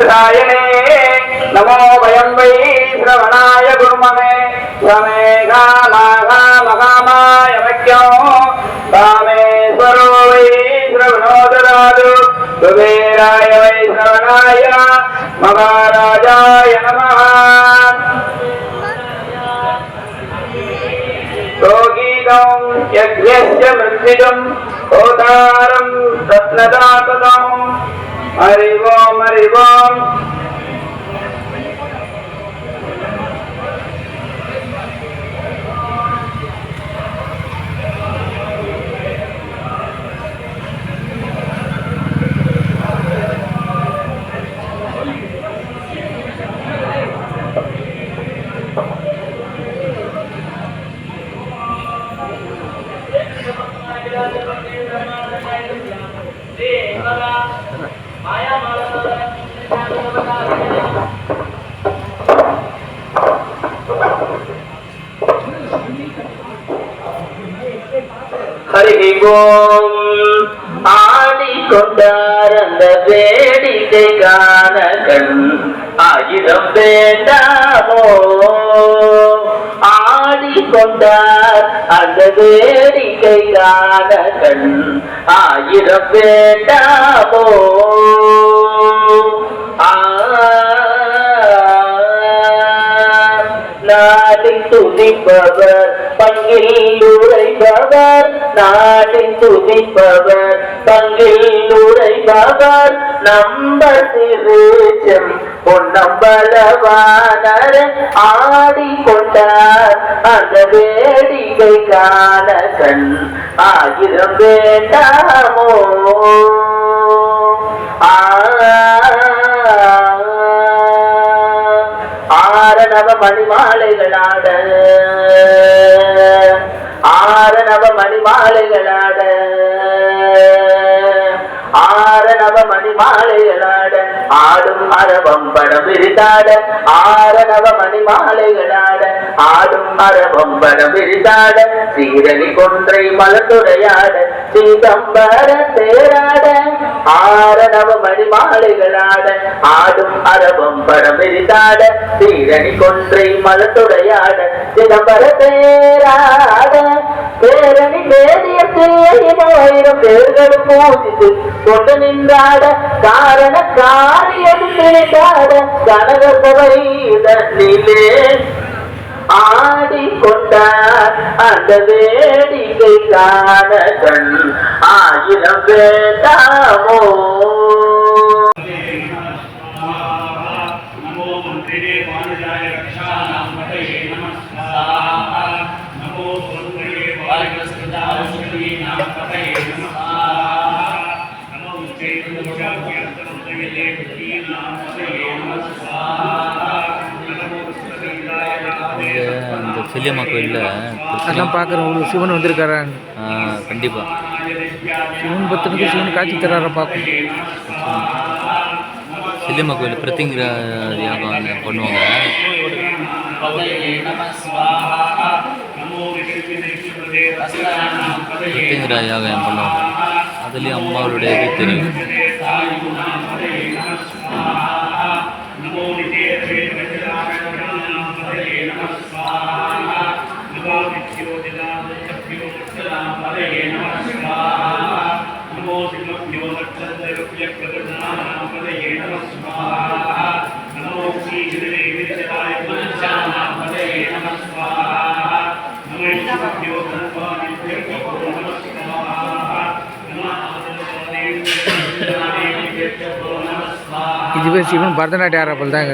రాయణే నమో వయం వై శ్రవణాయ గురుమమే స్వమేఘామాఘామహామాయ మఖ్యం రామేశ్వరో వై శ్రవణో దదాదు కుబేరాయ వై శ్రవణాయ మహారాజాయ నమ. యోగీనం యజ్ఞ మృత్యుజం ఓదారం రత్నదాతదం. होतारं रत्नदातकम् அறிவோம் ஆடிக்கொண்டார் அந்த வேடிக்கை காண கண் ஆயிரம் வேண்டாமோ? ஆடிக்கொண்டார் அந்த வேடிக்கை காண கண் ஆயிரம் வேண்டாமோ? துதிப்பவர் பங்கில் உரைபவர் நாடி துதிப்பவர் பங்கில் உரைபவர் நம்ப திருச்சம் பொன்னம்பலவானர் ஆடிக்கொண்டார் அந்த வேடிக்கை காண கண் ஆயிரம் வேண்டாமோ? ஆ ஆரணவ மணிமாலைகளாட. ஆரணவ மணிமாலைகளாட. ஆரணவ மணிமாலைகளாட. ஆடும் அரவம் படம் விரிதாட ஆரணவ மணிமாலைகளாட. ஆடும் அரவம் படம் விரிதாட சீரணி கொன்றை மலத்துறையாட சிதம்பர தேராட. ஆரணவ மணிமாலைகளாட. ஆடும் அரவம் படம் விரிதாட சீரணி கொன்றை மலத்துடையாட சிதம்பர தேராட பேரணி வேதிய தேயிரம் பேர்களும் பூஜித்து கொண்டு நின்றாட காரண காரியம் திணித்தாட கனக சபை ஆடிக்கொண்டார் அந்த வேடிக்கை காண கண் ஆயிரம் வேண்டாமோ? नमो मन्त्रिणे वाणिजाय रक्षाणां पतये नमः स्वाहा नमो मन्त्रिणे वायुस्थिताश्वतीनां पतये नमः स्वाहा नमो चैतन्यमूर्तये पतीनां पतये नमः स्वाहा नमो कृष्णदेवाय नाथे இந்த செல்லியம்மா கோயிலில் அதெல்லாம் பார்க்குறோம் ஒரு சிவன் வந்திருக்காரான்னு கண்டிப்பாக சிவன் பக்தனுக்கு சிவன் காட்சி தரார பார்க்கணும் சில்லம்மா கோயில் பிரத்திங்கிற வியாபாரம் பண்ணுவாங்க பிரத்திங்கிற யாகம் பண்ணுவாங்க அதுலேயும் அம்மாவுடைய இது தெரியும் நமஸ்வாஹா நமோ நித்யோதிலாய நமஸ்வாஹா இது பேர் சிவன் பரதநாட்டிய ஆரப்பல் தான்